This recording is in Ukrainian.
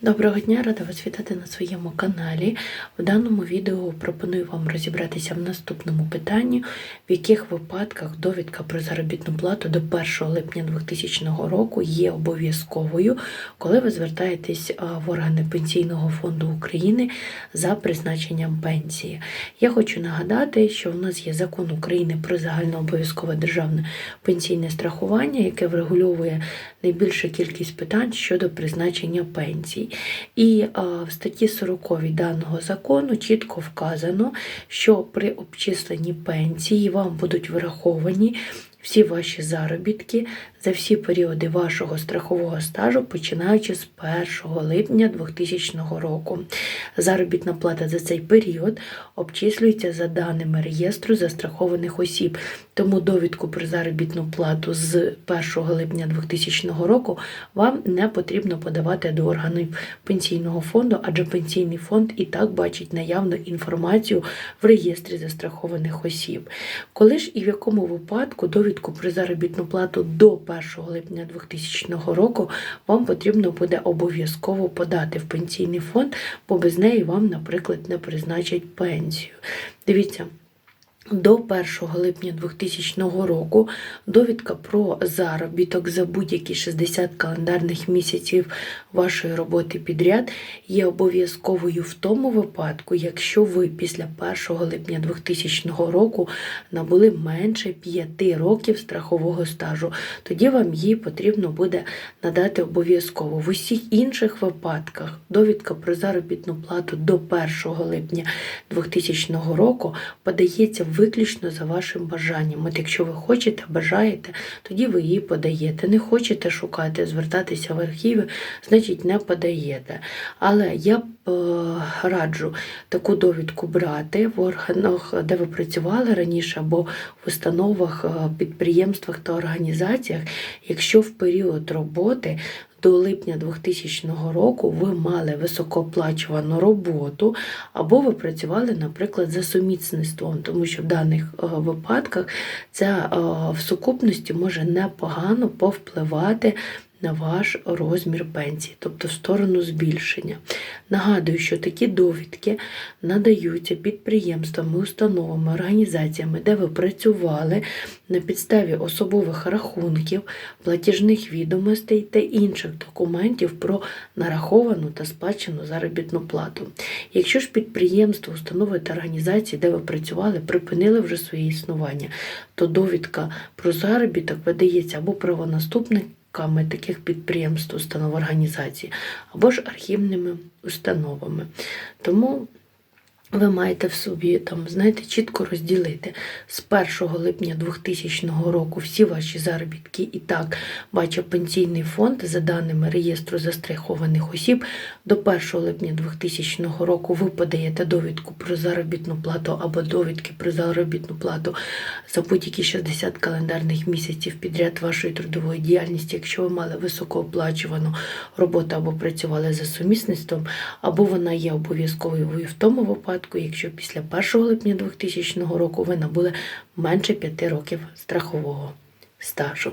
Доброго дня, рада вас вітати на своєму каналі. В даному відео пропоную вам розібратися в наступному питанні, в яких випадках довідка про заробітну плату до 1 липня 2000 року є обов'язковою, коли ви звертаєтесь в органи Пенсійного фонду України за призначенням пенсії. Я хочу нагадати, що в нас є закон України про загальнообов'язкове державне пенсійне страхування, яке врегульовує найбільшу кількість питань щодо призначення пенсій. І а, в статті 40 даного закону чітко вказано, що при обчисленні пенсії вам будуть враховані всі ваші заробітки за всі періоди вашого страхового стажу, починаючи з 1 липня 2000 року. Заробітна плата за цей період обчислюється за даними реєстру застрахованих осіб. Тому довідку про заробітну плату з 1 липня 2000 року вам не потрібно подавати до органів пенсійного фонду, адже пенсійний фонд і так бачить наявну інформацію в реєстрі застрахованих осіб. Коли ж і в якому випадку довідку про заробітну плату до 1 липня 2000 року вам потрібно буде обов'язково подати в пенсійний фонд, бо без неї вам, наприклад, не призначать пенсію. Дивіться. До 1 липня 2000 року довідка про заробіток за будь-які 60 календарних місяців вашої роботи підряд є обов'язковою в тому випадку, якщо ви після 1 липня 2000 року набули менше 5 років страхового стажу. Тоді вам її потрібно буде надати обов'язково. В усіх інших випадках довідка про заробітну плату до 1 липня 2000 року подається виключно за вашим бажанням. От якщо ви хочете, бажаєте, тоді ви її подаєте. Не хочете шукати, звертатися в архіви, значить не подаєте. Але я е, раджу таку довідку брати в органах, де ви працювали раніше, або в установах, е, підприємствах та організаціях, якщо в період роботи до липня 2000 року ви мали високооплачувану роботу, або ви працювали, наприклад, за сумісництвом, тому що в даних е, випадках це е, в сукупності може непогано повпливати. На ваш розмір пенсії, тобто в сторону збільшення. Нагадую, що такі довідки надаються підприємствами, установами, організаціями, де ви працювали на підставі особових рахунків, платіжних відомостей та інших документів про нараховану та сплачену заробітну плату. Якщо ж підприємство, установи та організації, де ви працювали, припинили вже своє існування, то довідка про заробіток видається або правонаступникам, таких підприємств, установ організацій, або ж архівними установами. Тому ви маєте в собі там, знаєте, чітко розділити з 1 липня 2000 року всі ваші заробітки і так бачив пенсійний фонд за даними реєстру застрахованих осіб. До 1 липня 2000 року ви подаєте довідку про заробітну плату або довідки про заробітну плату за будь-які 60 календарних місяців підряд вашої трудової діяльності, якщо ви мали високооплачувану роботу або працювали за сумісництвом, або вона є обов'язковою в тому випадку випадку, якщо після 1 липня 2000 року ви набули менше 5 років страхового стажу.